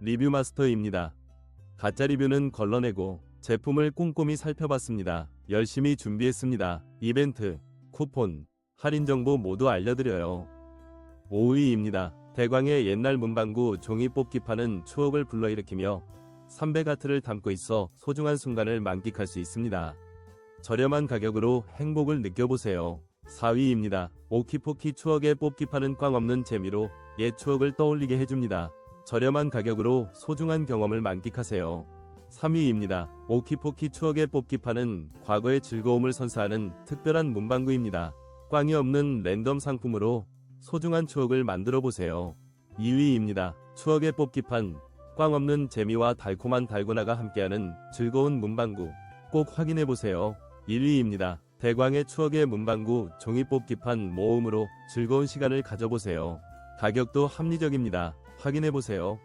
리뷰 마스터입니다. 가짜 리뷰는 걸러내고 제품을 꼼꼼히 살펴봤습니다. 열심히 준비했습니다. 이벤트, 쿠폰, 할인 정보 모두 알려드려요. 5위입니다. 대광의 옛날 문방구 종이 뽑기판은 추억을 불러일으키며 300아트를 담고 있어 소중한 순간을 만끽할 수 있습니다. 저렴한 가격으로 행복을 느껴보세요. 4위입니다. 오키포키 추억의 뽑기판은 꽝 없는 재미로 옛 추억을 떠올리게 해줍니다. 저렴한 가격으로 소중한 경험을 만끽하세요. 3위입니다. 오키포키 추억의 뽑기판은 과거의 즐거움을 선사하는 특별한 문방구입니다. 꽝이 없는 랜덤 상품으로 소중한 추억을 만들어 보세요. 2위입니다. 추억의 뽑기판, 꽝 없는 재미와 달콤한 달고나가 함께하는 즐거운 문방구. 꼭 확인해 보세요. 1위입니다. 대광의 추억의 문방구 종이 뽑기판 모음으로 즐거운 시간을 가져보세요. 가격도 합리적입니다. 확인해 보세요.